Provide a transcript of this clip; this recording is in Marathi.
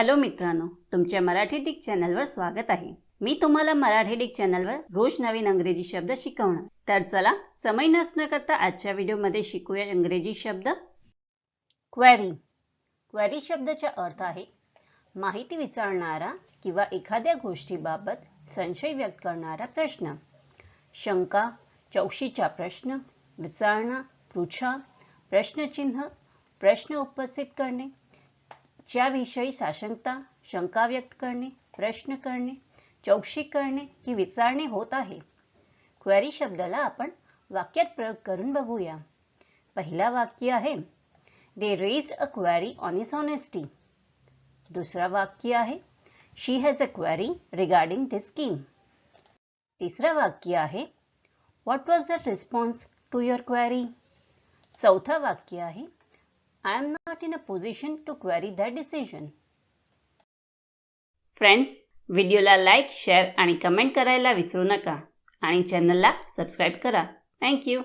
हॅलो मित्रांनो तुमच्या मराठी डिक चॅनलवर स्वागत आहे. मी तुम्हाला मराठी डिक चॅनलवर रोज नवीन अंग्रेजी शब्द शिकवणार. तर चला समय नसणं करता आजच्या व्हिडिओमध्ये शिकूया इंग्रजी शब्द. क्वेरी क्वेरी शब्दाचा अर्थ आहे माहिती विचारणारा किंवा एखाद्या गोष्टीबाबत संशय व्यक्त करणारा प्रश्न. शंका चौशीचा प्रश्न विचारणा पृछा प्रश्नचिन्ह प्रश्न उपस्थित करणे. ज्याविषयी साशंकता शंका व्यक्त करणे प्रश्न करणे चौकशी करणे की विचारणे होत आहे. क्वेरी शब्दाला आपण वाक्यात प्रयोग करून बघूया. पहिला वाक्य आहे they raise a query on his honesty दुसरा वाक्य आहे she has a query regarding this scheme तिसरं वाक्य आहे what was the response to your query चौथं वाक्य आहे I am not in a position to query that decision. Friends व्हिडिओला लाईक शेअर आणि कमेंट करायला विसरू नका. आणि चॅनलला सबस्क्राईब करा. थँक्यू